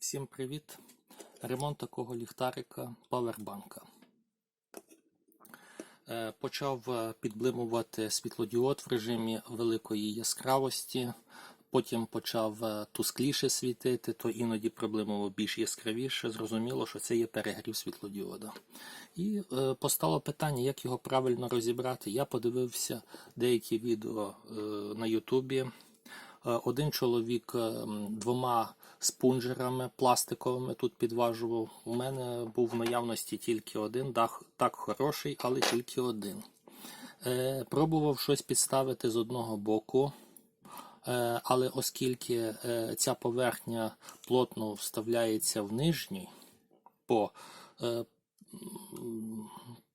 Всім привіт! Ремонт такого ліхтарика павербанка. Е, Почав е, підблимувати світлодіод в режимі великої яскравості, потім почав е, тускліше світити, то іноді проблемово більш яскравіше. Зрозуміло, що це є перегрів світлодіода. І постало питання, як його правильно розібрати. Я подивився деякі відео на Ютубі. Е, Один чоловік е, двома спунжерами пластиковими тут підважував. У мене був в наявності тільки один, так хороший, але тільки один. Е, Пробував щось підставити з одного боку, але оскільки ця поверхня плотно вставляється в нижній, по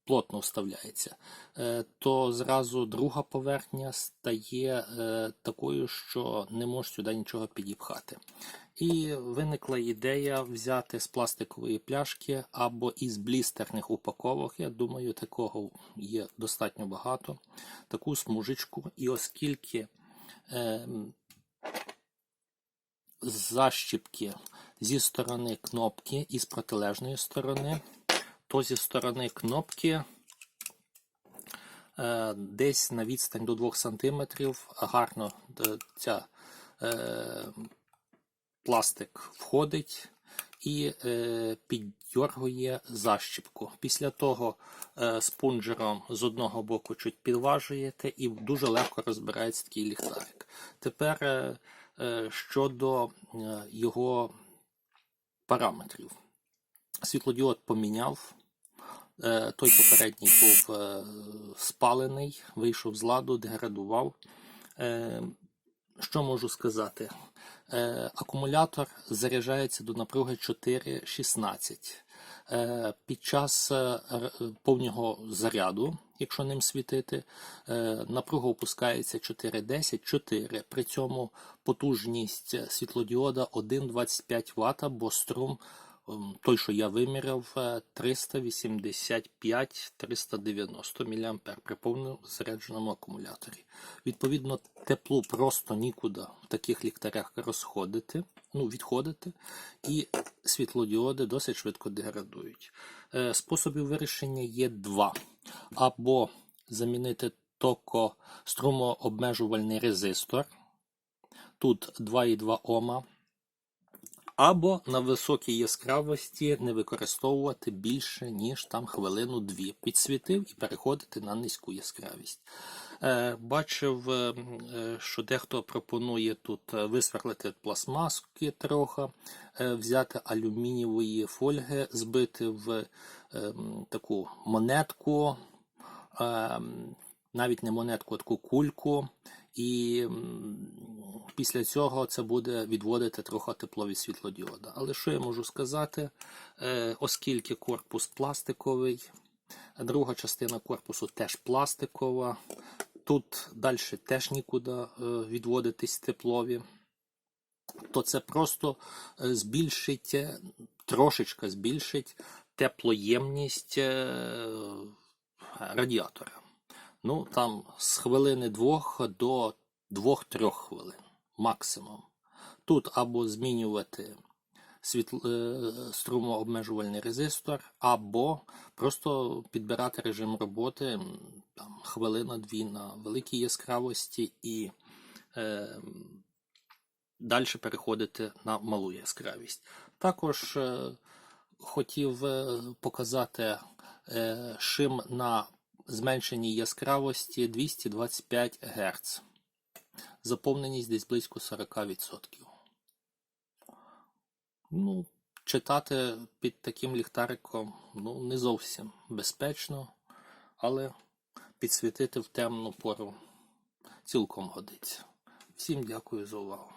плотно вставляється, е, то зразу друга поверхня стає е, такою, що не можеш сюди нічого підіпхати. І виникла ідея взяти з пластикової пляшки або із блістерних упаковок. Я думаю, такого є достатньо багато. Таку смужечку. І оскільки е, защіпки зі сторони кнопки і з протилежної сторони, то зі сторони кнопки е, десь на відстань до 2 см гарно е, ця е, пластик входить і е, піддьоргує защіпку. Після того е, спунжером з одного боку чуть підважуєте і дуже легко розбирається такий ліхтарик. Тепер е, щодо е, його параметрів. Світлодіод поміняв. Е, Той попередній був е, спалений, вийшов з ладу, деградував. Е, Що можу сказати? Акумулятор заряджається до напруги 4,16. Е, Під час повного заряду, якщо ним світити, напруга опускається 4,10, 4. При цьому потужність світлодіода 1,25 Вт, бо струм той, що я виміряв, е, 385-390 мА при повному зарядженому акумуляторі. Відповідно, теплу просто нікуди в таких ліхтарях розходити, ну, відходити, і світлодіоди досить швидко деградують. Е, Способів вирішення є два. Або замінити токо струмообмежувальний резистор. Тут 2,2 Ома. Або на високій яскравості не використовувати більше, ніж там хвилину-дві. Підсвітив і переходити на низьку яскравість. Е, бачив, е, е, що дехто пропонує тут висверлити пластмаски трохи, взяти алюмінієвої фольги, збити в таку монетку, навіть не монетку, а таку кульку. І після цього це буде відводити трохи тепло від світлодіода. Але що я можу сказати? Е, оскільки корпус пластиковий, друга частина корпусу теж пластикова, тут далі теж нікуди е, відводитись теплові, то це просто е, збільшить, трошечки збільшить теплоємність радіатора. Ну, там з хвилини двох до двох-трьох хвилин максимум. Тут або змінювати світло, е, струмообмежувальний резистор, або просто підбирати режим роботи там, хвилина-дві на великій яскравості і е, далі переходити на малу яскравість. Також е, хотів е, показати е, шим на зменшеній яскравості 225 Гц. Заповненість десь близько 40%. Ну, читати під таким ліхтариком ну, не зовсім безпечно, але підсвітити в темну пору цілком годиться. Всім дякую за увагу.